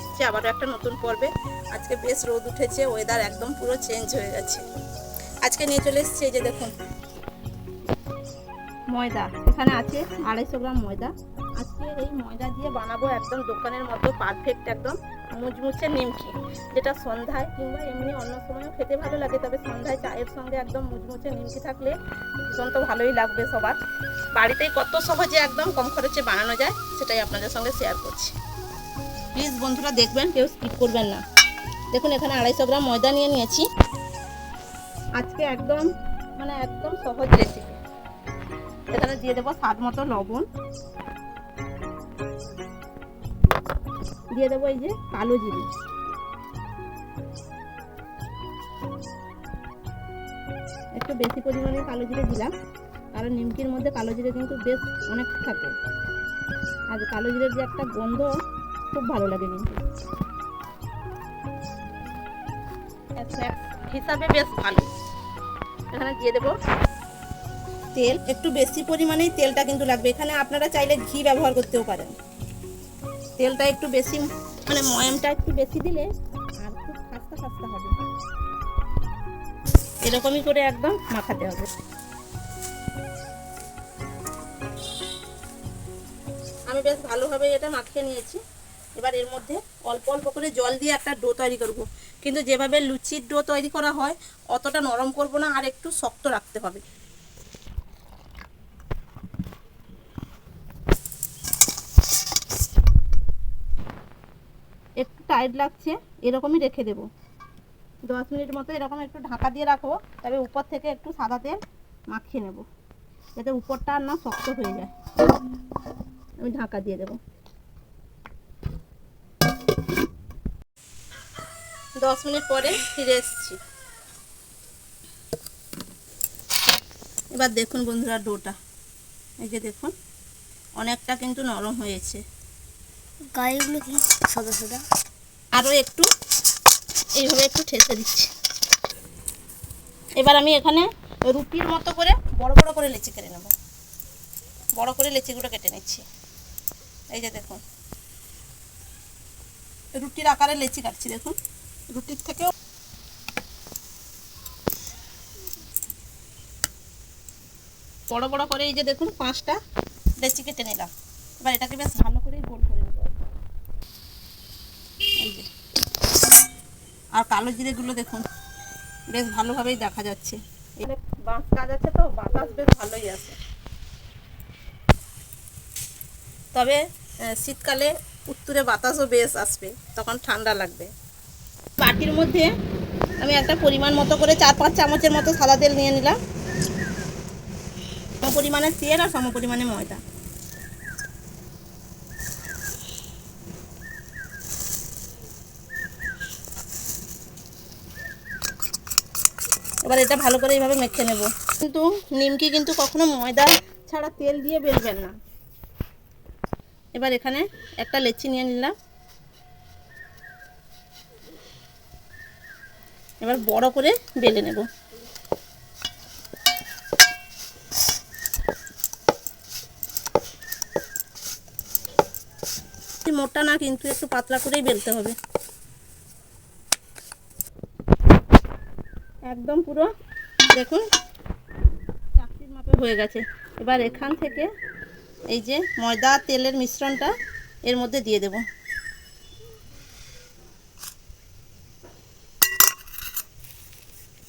এসেছি, আবারও একটা নতুন পর্বে। আজকে বেশ রোদ উঠেছে ওয়েদার একদম পুরো চেঞ্জ হয়ে গেছে। আজকে নিয়ে চলে এসেছি এই যে দেখুন। ময়দা, এখানে আছে আড়াইশো গ্রাম ময়দা। আজকে এই ময়দা দিয়ে বানাবো একদম দোকানের মতো পারফেক্ট একদম মুচমুচে নিমকি, যেটা সন্ধ্যায় কিংবা এমনি অন্য সময়ও খেতে ভালো লাগে, তবে সন্ধ্যায় চায়ের সঙ্গে একদম মুচমুচে নিমকি থাকলে ভীষণ তো ভালোই লাগবে সবার। বাড়িতেই কত সহজে একদম কম খরচে বানানো যায়, সেটাই আপনাদের সঙ্গে শেয়ার করছি। প্লিজ বন্ধুরা দেখবেন, কেউ স্কিপ করবেন না। দেখুন, এখানে আড়াইশো গ্রাম ময়দা নিয়ে নিয়েছি। আজকে একদম মানে একদম সহজ রেসিপি এখানে দিয়ে দেবো স্বাদ মতো লবণ। দিয়ে দেবো এই যে কালো জিরে। একটু বেশি পরিমাণে কালো জিরে দিলাম। কারণ নিমকির মধ্যে কালো জিরে কিন্তু বেশ অনেক থাকে। আর কালো জিরের যে একটা গন্ধ খুব ভালো লাগে কিন্তু হিসাবে বেশ ভালো। এখানে দিয়ে দেবো। তেল একটু বেশি পরিমাণেই তেলটা কিন্তু লাগবে। এখানে আপনারা চাইলে ঘি ব্যবহার করতেও পারেন। তেলটা একটু বেশি মানে ময়ামটা একটু বেশি দিলে আর খুব খাস্তা খাস্তা হবে। এরকমই করে একদম মাখাতে হবে। আমি বেশ ভালোভাবে এটা মাখিয়ে নিয়েছি। এবার এর মধ্যে অল্প অল্প করে জল দিয়ে একটা ডো তৈরি করব। কিন্তু যেভাবে লুচির ডো তৈরি করা হয়, অতটা নরম করব না, আর একটু শক্ত রাখতে হবে। একটু টাইট লাগছে, এরকমই রেখে দেবো। দশ মিনিট মতো এরকম একটু ঢাকা দিয়ে রাখব, তবে উপর থেকে একটু সাদা তেল মাখিয়ে নেব। যাতে উপরটা আর না শক্ত হয়ে যায়। আমি ঢাকা দিয়ে দেবো। দশ মিনিট পরে ফিরে এসেছি। এবার দেখুন বন্ধুরা ডোটা। এই যে দেখুন অনেকটা কিন্তু নরম হয়েছে। গায়েগুলো কি সাদা সাদা? আরও একটু এইভাবে একটু ঠেসে দিচ্ছি। এবার আমি এখানে রুটির মতো করে বড় বড় করে লেচি কেটে নেব। বড় করে লেচিগুলো কেটে নিচ্ছি। এই যে দেখুন রুটির আকারে লেচি কাটছি দেখুন। রুটির থেকেও। বড় বড় করে এই যে দেখুন পাঁচটা লেচি কেটে নিলাম। এবার এটাকে বেশ ভালো করে গোল করে এই যে। আর কালো জিরেগুলো দেখুন, বেশ ভালোভাবেই দেখা যাচ্ছে। এখানে বাঁশ কাজ আছে তো, বাতাস বেশ ভালোই আছে। তবে শীতকালে উত্তরে বাতাসও বেশ আসবে, তখন ঠান্ডা লাগবে। বাটির মধ্যে আমি একটা পরিমাণ মতো করে চার পাঁচ চামচের মতো সাদা তেল নিয়ে নিলাম। সম পরিমাণে তেল আর সম পরিমাণে ময়দা। এবার এটা ভালো করে এইভাবে মেখে নেব। কিন্তু নিমকি কিন্তু কখনো ময়দা ছাড়া তেল দিয়ে বেলবেন না। এবার এখানে একটা লেচি নিয়ে নিলাম। এবার বড় করে বেলে নেব। মোটা না কিন্তু একটু পাতলা করেই বেলতে হবে। একদম পুরো দেখুন চাকরির মাপে হয়ে গেছে। এবার এখান থেকে এই যে ময়দা, তেলের মিশ্রণটা এর মধ্যে দিয়ে দেব।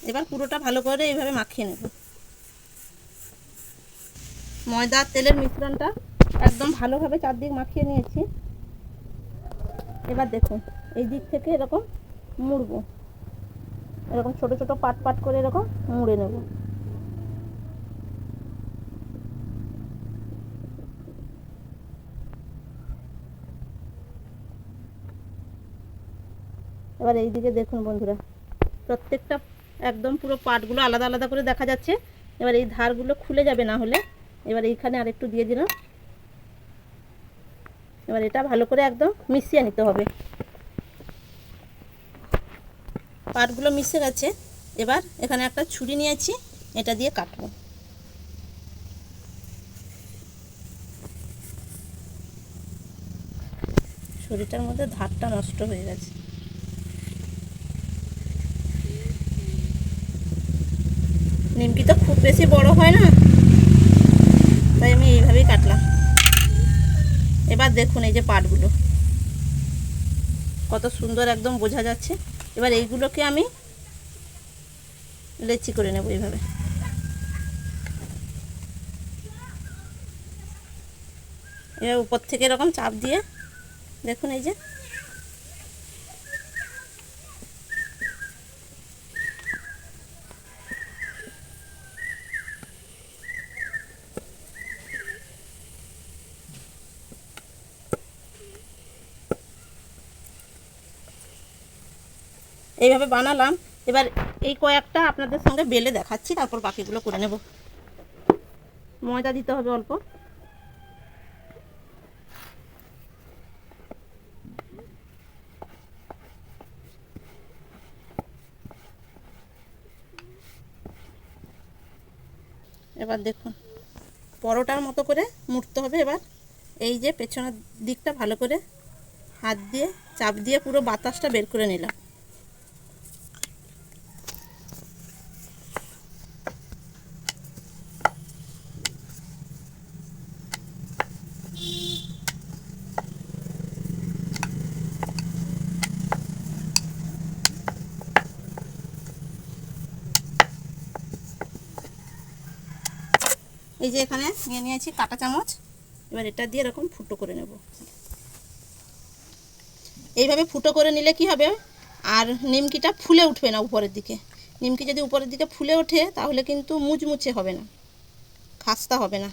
এবার পুরোটা ভালো করে এইভাবে মাখিয়ে নেব। ময়দা তেলের মিশ্রণটা একদম ভালোভাবে চারদিক মাখিয়ে নিয়েছি। এবার দেখুন, এই দিক থেকে এরকম মুড়বো। এরকম ছোট ছোট পাট পাট করে এরকম মুড়ে নেব। এবার এই দিকে দেখুন বন্ধুরা, প্রত্যেকটা একদম পুরো পাটগুলো আলাদা আলাদা করে দেখা যাচ্ছে। এবার এই ধারগুলো খুলে যাবে না হলে। এবার এইখানে আরেকটু দিয়ে দিলাম। এবার এটা ভালো করে একদম মিশিয়ে নিতে হবে। পাটগুলো মিশে গেছে। এবার এখানে একটা ছুরি নিয়েছি, এটা দিয়ে কাটবো। ছুরিটার মধ্যে ধারটা নষ্ট হয়ে গেছে। নিমকি তো খুব বেশি বড় হয় না? তাই আমি এইভাবেই কাটলাম। এবার দেখুন এই যে পাটগুলো কত সুন্দর একদম বোঝা যাচ্ছে। এবার এইগুলোকে আমি লেচি করে নেব এইভাবে। এবার উপর থেকে এরকম চাপ দিয়ে দেখুন এই যে এইভাবে বানালাম। এবার এই কয়েকটা আপনাদের সঙ্গে বেলে দেখাচ্ছি, তারপর বাকিগুলো করে নেব। ময়দা দিতে হবে অল্প। এবার দেখুন, পরোটার মতো করে মুড়তে হবে এবার। এই যে পেছনের দিকটা ভালো করে হাত দিয়ে, চাপ দিয়ে পুরো বাতাসটা বের করে নিলাম। এই যে এখানে নিয়ে নিয়েছি কাঁটা চামচ। এবার এটা দিয়ে এরকম ফুটো করে নেব। এইভাবে ফুটো করে নিলে কি হবে? আর নিমকিটা ফুলে উঠবে না উপরের দিকে। নিমকি যদি উপরের দিকে ফুলে ওঠে, তাহলে কিন্তু মুচমুচে হবে না। খাস্তা হবে না।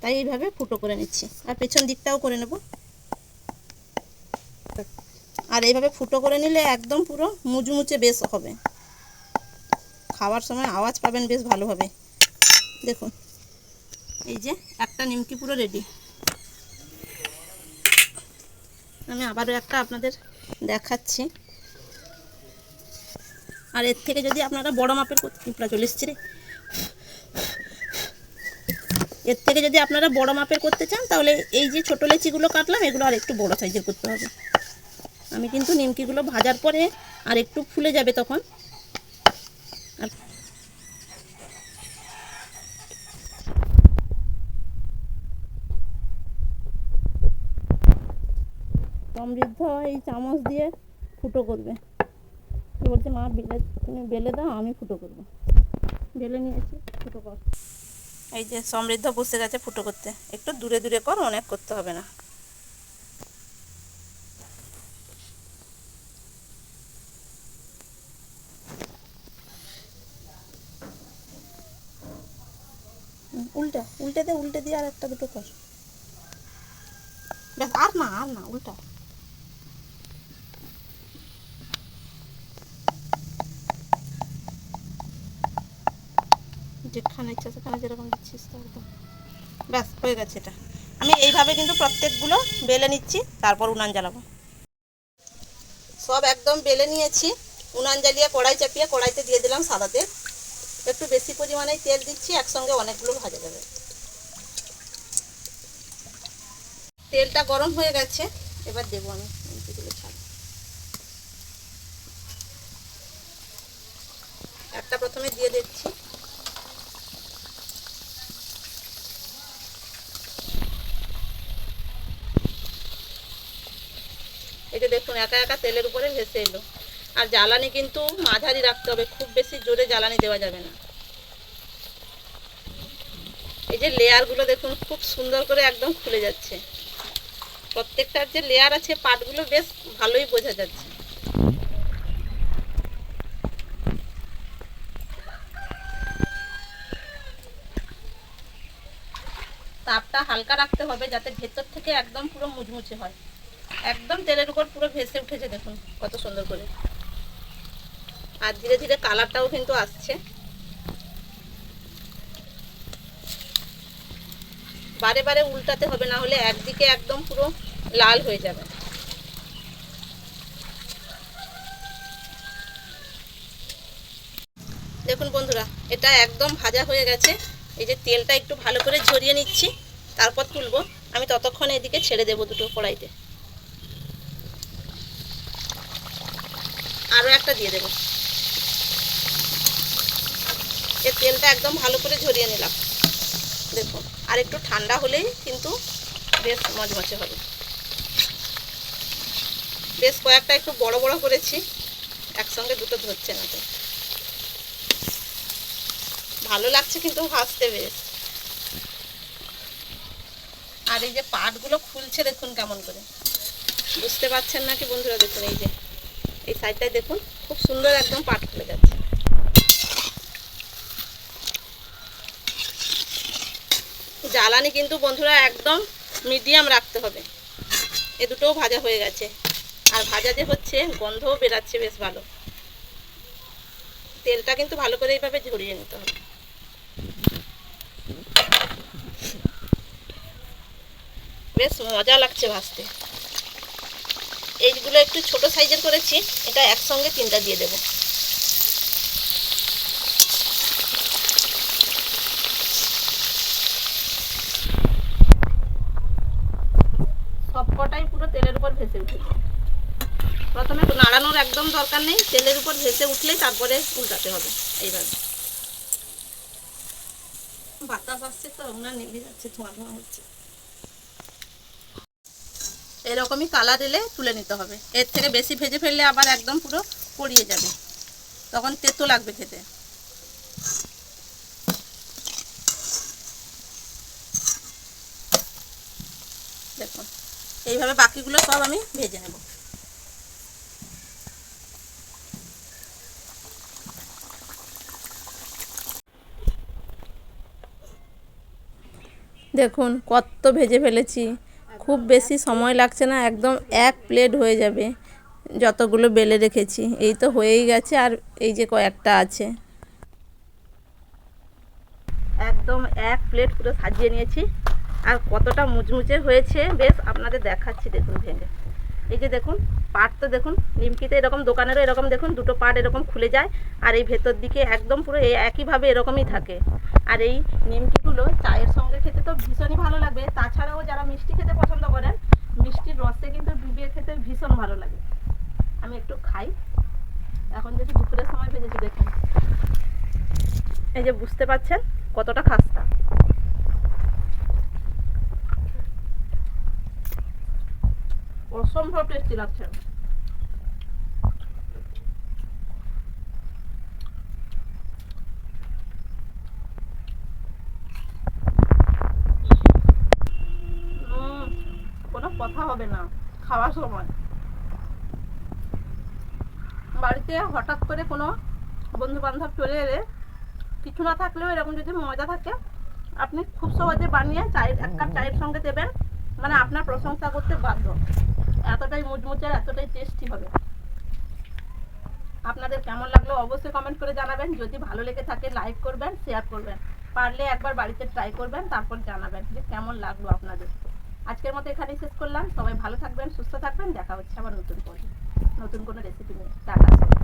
তাই এইভাবে ফুটো করে নিচ্ছি। আর পেছন দিকটাও করে নেব। আর এইভাবে ফুটো করে নিলে একদম পুরো মুচমুচে বেশ হবে। খাওয়ার সময় আওয়াজ পাবেন বেশ ভালোভাবে। দেখুন। এই যে একটা নিমকি পুরো রেডি আমি আবারও একটা আপনাদের দেখাচ্ছি। আর এর থেকে যদি আপনারা বড় মাপের পিঁপড়া চলে এসছে রে। এর থেকে যদি আপনারা বড় মাপের করতে চান, তাহলে এই যে ছোটো লেচিগুলো কাটলাম, এগুলো আর একটু বড় সাইজের করতে হবে। আমি কিন্তু নিমকিগুলো ভাজার পরে আর একটু ফুলে যাবে তখন। সমৃদ্ধ এই চামচ দিয়ে ফুটো করবে। তো বলছে মা বেলে তুমি বেলে দাও আমি ফুটো করব। বেলে নিয়েছি ফুটো কর। এই যে সমৃদ্ধ বসে গেছে ফুটো করতে। একটু দূরে দূরে কর অনেক করতে হবে না। উল্টা উল্টে দে উল্টে দিয়ে আর একটা দুটো কর। ব্যাস আর না আর না উল্টা। যেখানে ইচ্ছা সেখানে যেরকম দিচ্ছিস একদম। ব্যাস, হয়ে গেছে এটা। আমি এইভাবে কিন্তু প্রত্যেকগুলো বেলে নিচ্ছি, তারপর উনান জ্বালাবো। সব একদম বেলে নিয়েছি। উনান জ্বালিয়ে কড়াই চাপিয়ে কড়াইতে দিয়ে দিলাম সাদা তেল। একটু বেশি পরিমাণে তেল দিচ্ছি, একসঙ্গে অনেকগুলো ভাজা যাবে। তেলটা গরম হয়ে গেছে, এবার দেবো আমি। একটা প্রথমে দিয়ে দিচ্ছি দেখুন একা একা তেলের উপরে ভেসে এলো। আর জ্বালানি কিন্তু মাঝারি রাখতে হবে, খুব বেশি জোরে জ্বালানি দেওয়া যাবে না। এই যে লেয়ারগুলো দেখুন, খুব সুন্দর করে একদম খুলে যাচ্ছে। প্রত্যেকটার যে লেয়ার আছে, পাটগুলো বেশ ভালোই বোঝা যাচ্ছে। তাপটা হালকা রাখতে হবে, যাতে ভেতর থেকে একদম পুরো মুচমুচে হয়। একদম তেলের উপর পুরো ভেসে উঠেছে, দেখুন কত সুন্দর করে। আর ধীরে ধীরে কালারটাও কিন্তু আসছে। বারে বারে উল্টাতে হবে, না হলে একদিকে একদম পুরো লাল হয়ে যাবে। দেখুন বন্ধুরা, এটা একদম ভাজা হয়ে গেছে। এই যে তেলটা একটু ভালো করে ঝরিয়ে নিচ্ছি, তারপর তুলবো। আমি ততক্ষণ এদিকে ছেড়ে দেবো দুটো কড়াইতে। আরও একটা দিয়ে দেবো। এর তেলটা একদম ভালো করে ঝরিয়ে নিলাম। দেখুন আর একটু ঠান্ডা হলেই কিন্তু বেশ মচমচে হবে। বেশ কয়েকটা একটু বড় বড় করেছি, একসঙ্গে দুটো ধরছে না তো। ভালো লাগছে কিন্তু ভাজতে বেশ। আর এই যে পাটগুলো খুলছে দেখুন কেমন করে। বুঝতে পারছেন নাকি বন্ধুরা দেখুন এই যে। এই সাইডটায় দেখুন, খুব সুন্দর একদম পাট খুলে যাচ্ছে। জ্বালানি কিন্তু বন্ধুরা একদম মিডিয়াম রাখতে হবে। এ দুটোও ভাজা হয়ে গেছে। আর ভাজা যে হচ্ছে, গন্ধও বেরাচ্ছে বেশ ভালো। তেলটা কিন্তু ভালো করে এইভাবে ঝরিয়ে নিতে হবে। বেশ মজা লাগছে ভাজতে। এইগুলো একটু ছোট সাইজের করেছি, এটা একসঙ্গে তিনটা দিয়ে দেবো। সবকটাই পুরো তেলের উপর ভেসে উঠেছে। প্রথমে নাড়ানোর একদম দরকার নেই, তেলের উপর ভেসে উঠলেই তারপরে উল্টাতে হবে, এইভাবে। বাতাস আসছে তো ওনার নিভে যাচ্ছে, ধোঁয়া ধোঁয়া হচ্ছে। এরকমই কালার এলে তুলে নিতে হবে। এর থেকে বেশি ভেজে ফেললে আবার একদম পুরো পড়িয়ে যাবে। তখন তেতো লাগবে খেতে। দেখুন, এইভাবে বাকিগুলো সব আমি ভেজে নেব। দেখুন, কত ভেজে ফেলেছি। খুব বেশি সময় লাগছে না, একদম এক প্লেট হয়ে যাবে। যতগুলো বেলে রেখেছি, এই তো হয়েই গেছে আর এই যে কয়েকটা আছে। একদম এক প্লেট পুরো সাজিয়ে নিয়েছি। আর কতটা মুচমুচে হয়েছে, বেশ আপনাদের দেখাচ্ছি, দেখুন ভেঙে। এই যে দেখুন, পাট তো দেখুন, নিমকিতে এরকম দোকানেরও এরকম দেখুন, দুটো পাট এরকম খুলে যায়, আর এই ভেতর দিকে একদম পুরো এই একইভাবে এরকমই থাকে। আর এই নিমকিগুলো চায়ের সঙ্গে খেতে তো ভীষণই ভালো লাগবে তাছাড়াও যারা মিষ্টি খেতে পছন্দ করেন, মিষ্টির রসে কিন্তু ডুবিয়ে খেতে ভীষণ ভালো লাগে। আমি একটু খাই। এখন যদি দুপুরের সময় ভেজেছি, দেখুন। এই যে বুঝতে পারছেন কতটা খাস্তা। অসম্ভব টেস্টি লাগছে। কোনো কথা হবে না, খাওয়ার সময়। বাড়িতে হঠাৎ করে কোনো বন্ধু বান্ধব চলে এলে, কিছু না থাকলেও এরকম যদি মজা থাকে, আপনি খুব সহজে বানিয়ে চায়ের, এক কাপ চায়ের সঙ্গে দেবেন মানে আপনার প্রশংসা করতে বাধ্য। এতটাই মুচমুচে আর এতটাই টেস্টি হবে। আপনাদের কেমন লাগল অবশ্যই কমেন্ট করে জানাবেন। যদি ভালো লেগে থাকে লাইক করবেন শেয়ার করবেন। পারলে একবার বাড়িতে ট্রাই করবেন, তারপর জানাবেন যে কেমন লাগল আপনাদের। আজকের মতো এখানেই শেষ করলাম। সবাই ভালো থাকবেন, সুস্থ থাকবেন। দেখা হচ্ছে আবার নতুন করে নতুন কোনো রেসিপি নিয়ে। টাটা